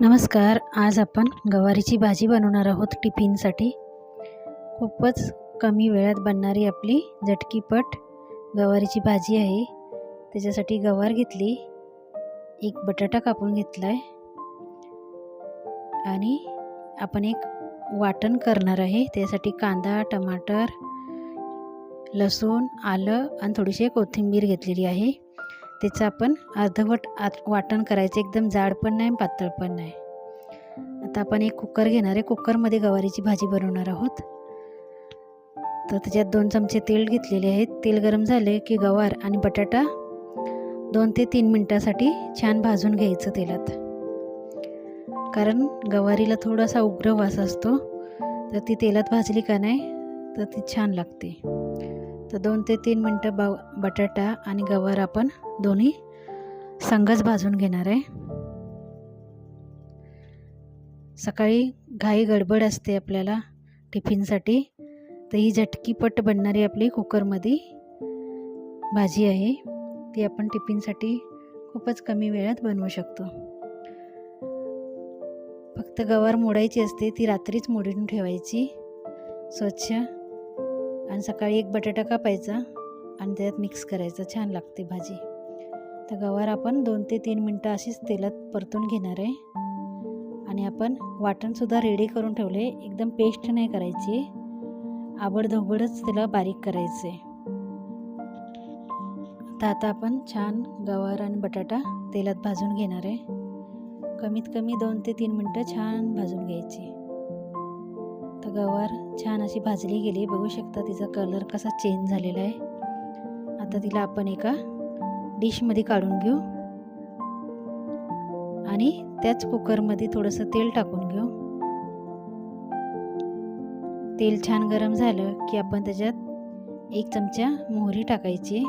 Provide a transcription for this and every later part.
नमस्कार आज आपण गवारीची भाजी बनवणार आहोत टिफिनसाठी. खूपच कमी वेळात बनणारी आपली झटकीपट गवारीची भाजी आहे. त्याच्यासाठी गवार घेतली एक बटाटा कापून घेतला आहे आणि आपण एक वाटण करणार आहे. त्यासाठी कांदा टमाटर लसूण आलं आणि थोडीशी कोथिंबीर घेतलेली आहे. त्याचं आपण अर्धवट आत वाटण करायचं. एकदम जाड पण नाही पातळ पण नाही. आता आपण एक कुकर घेणार आहे. कुकरमध्ये गवारीची भाजी बनवणार आहोत. तर त्याच्यात दोन चमचे तेल घेतलेले आहेत. तेल गरम झाले की गवार आणि बटाटा दोन ते तीन मिनटासाठी छान भाजून घ्यायचं तेलात. कारण गवारीला थोडासा उग्र वास असतो. तर ती तेलात भाजली का नाही तर ती छान लागते. तर दोन ते तीन मिनटं बा बटाटा आणि गवार आपण दोन्ही संगच भाजून घेणार आहे. सकाळी घाई गडबड असते आपल्याला टिफिनसाठी तर ही झटकीपट बनणारी आपली कुकरमध्ये भाजी आहे. ती आपण टिफिनसाठी खूपच कमी वेळात बनवू शकतो. फक्त गवार मोडायची असते ती रात्रीच मोडून ठेवायची. स्वच्छ आणि सकाळी एक बटाटा कापायचा आणि त्यात मिक्स करायचा. छान लागते भाजी. तर गवार आपण दोन ते तीन मिनटं अशीच तेलात परतून घेणार आहे. आणि आपण वाटणसुद्धा रेडी करून ठेवले एकदम पेस्ट नाही करायची. आबडधोबडच त्याला बारीक करायचं आहे तर आता आपण छान गवार आणि बटाटा तेलात भाजून घेणार आहे. कमीत कमी दोन ते तीन मिनटं छान भाजून घ्यायची. आता गवार छान अशी भाजली गेली. बघू शकता तिचा कलर कसा चेंज झालेला आहे. आता तिला आपण एका डिशमध्ये काढून घेऊ. आणि त्याच कुकरमध्ये थोडंसं तेल टाकून घेऊ. तेल छान गरम झालं की आपण त्याच्यात एक चमचा मोहरी टाकायची.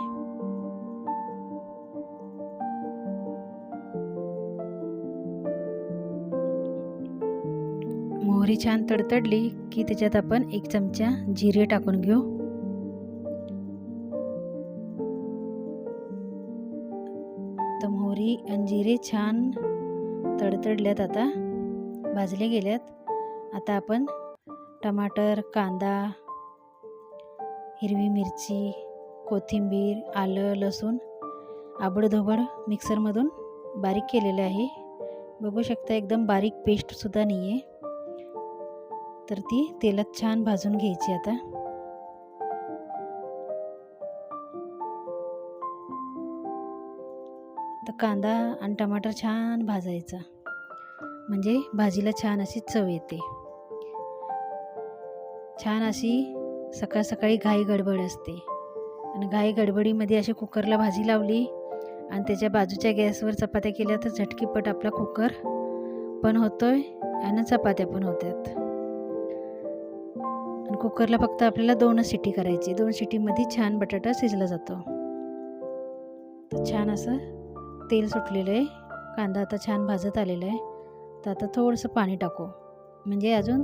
मोहरी छान तडतडली की त्याच्यात आपण एक चमचा जिरे टाकून घेऊ. तर मोहरी आणि जिरे छान तडतडल्यात आता भाजले गेल्यात. आता आपण टमाटर कांदा हिरवी मिरची कोथिंबीर आलं लसूण आबडधोबड मिक्सरमधून बारीक केलेलं आहे. बघू शकता एकदम बारीक पेस्टसुद्धा नाही आहे तर ती तेलात छान भाजून घ्यायची आता. तर कांदा आणि टमाटर छान भाजायचा. म्हणजे भाजीला छान अशी चव येते. छान अशी सकाळ सकाळी घाई गडबड असते. आणि घाई गडबडीमध्ये अशी कुकरला भाजी लावली आणि त्याच्या बाजूच्या गॅसवर चपात्या केल्या तर झटकीपट आपला कुकर पण होतोय आणि चपात्या पण होत्यात आणि कुकरला फक्त आपल्याला दोनच सिटी करायची. दोन शिटीमध्ये छान बटाटा शिजला जातो. तर छान असं तेल सुटलेलं आहे. कांदा आता छान भाजत आलेला आहे. तर आता थोडंसं पाणी टाकू. म्हणजे अजून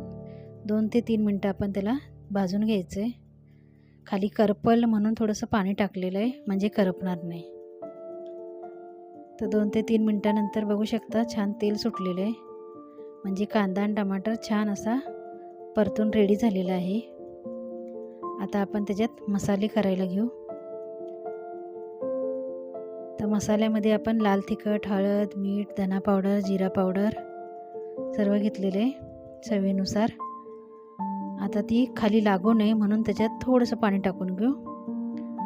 दोन ते तीन मिनटं आपण त्याला भाजून घ्यायचं आहे खाली करपल म्हणून थोडंसं पाणी टाकलेलं आहे. म्हणजे करपणार नाही. तर दोन ते तीन मिनटानंतर बघू शकता छान तेल सुटलेलं आहे. म्हणजे कांदा आणि टमाटर छान असा परतून रेडी झालेला आहे. आता आपण त्याच्यात मसाले करायला घेऊ. तर मसाल्यामध्ये आपण लाल तिखट हळद मीठ धना पावडर जिरा पावडर सर्व घेतलेले चवीनुसार. आता ती खाली लागू नये म्हणून त्याच्यात थोडंसं पाणी टाकून घेऊ.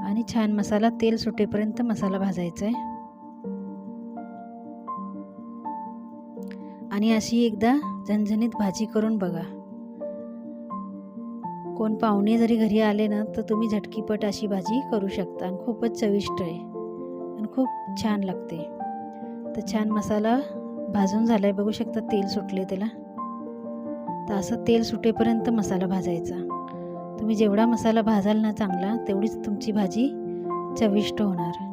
आणि छान मसाला तेल सुटेपर्यंत मसाला भाजायचा आहे आणि अशी एकदा झणझणीत भाजी करून बघा. कोण पाहुणे जरी घरी आले ना तर तुम्ही झटकीपट अशी भाजी करू शकता आणि खूपच चविष्ट आहे आणि खूप छान लागते. तर छान मसाला भाजून झाला आहे बघू शकता तेल सुटले त्याला. तर असं तेल सुटेपर्यंत मसाला भाजायचा. तुम्ही जेवढा मसाला भाजाल ना चांगला तेवढीच तुमची भाजी चविष्ट होणार.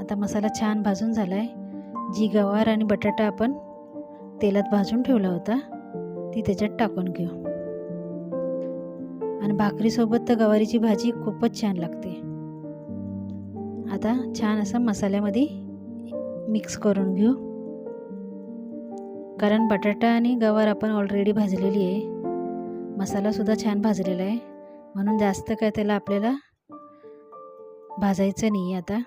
आता मसाला छान भाजून झाला आहे जी गवार आणि बटाटा आपण तेलात भाजून ठेवला होता ती त्याच्यात टाकून घेऊ. आणि भाकरीसोबत तर गवारीची भाजी खूपच छान लागते. आता छान असं मसाल्यामध्ये मिक्स करून घेऊ. कारण बटाटा आणि गवार आपण ऑलरेडी भाजलेली आहे. मसालासुद्धा छान भाजलेला आहे. म्हणून जास्त काय त्याला आपल्याला भाजायचं नाही आता.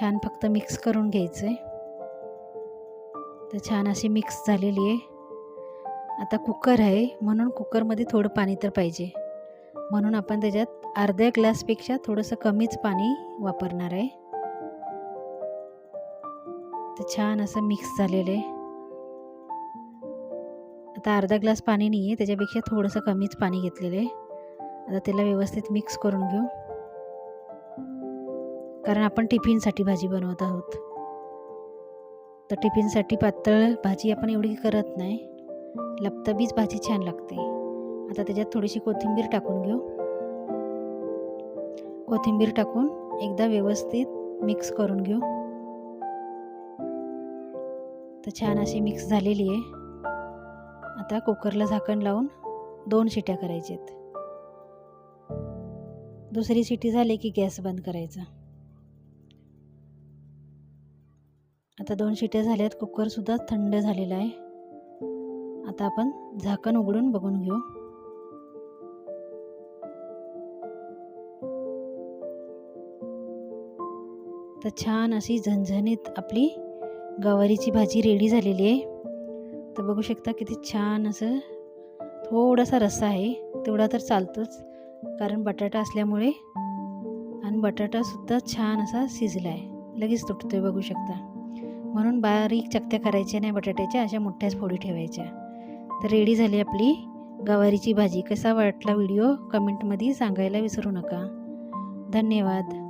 छान फक्त मिक्स करून घ्यायचं आहे तर छान अशी मिक्स झालेली आहे. आता कुकर आहे म्हणून कुकरमध्ये थोडं पाणी तर पाहिजे. म्हणून आपण त्याच्यात अर्ध्या ग्लासपेक्षा थोडंसं कमीच पाणी वापरणार आहे. तर छान असं मिक्स झालेलं आहे. आता अर्धा ग्लास पाणी नाही आहे त्याच्यापेक्षा थोडंसं कमीच पाणी घेतलेलं आहे. आता त्याला व्यवस्थित मिक्स करून घेऊ. कारण आपण टिफिनसाठी भाजी बनवत आहोत. तर टिफिनसाठी पातळ भाजी आपण एवढी करत नाही. लपतबीच भाजी छान लागते. आता त्याच्यात थोडीशी कोथिंबीर टाकून घेऊ. कोथिंबीर टाकून एकदा व्यवस्थित मिक्स करून घेऊ. तर छान अशी मिक्स झालेली आहे. आता कुकरला झाकण लावून दोन शिट्या करायच्यात. दुसरी शिटी झाली की गॅस बंद करायचा. आता दोन शिट्या झाल्यात. कुकरसुद्धा थंड झालेला आहे. आता आपण झाकण उघडून बघून घेऊ. तर छान अशी झणझणीत आपली गवारीची भाजी रेडी झालेली आहे. तर बघू शकता किती छान असं थोडासा रस्सा आहे तेवढा तर चालतोच. कारण बटाटा असल्यामुळे आणि बटाटासुद्धा छान असा शिजला आहे लगेच तुटतो आहे बघू शकता. म्हणून बारीक चकत्या करायच्या नाही बटाट्याच्या अशा मोठ्याच फोडी ठेवायच्या. तर रेडी झाली आपली गवारीची भाजी. कसा वाटला व्हिडिओ कमेंटमध्ये सांगायला विसरू नका. धन्यवाद.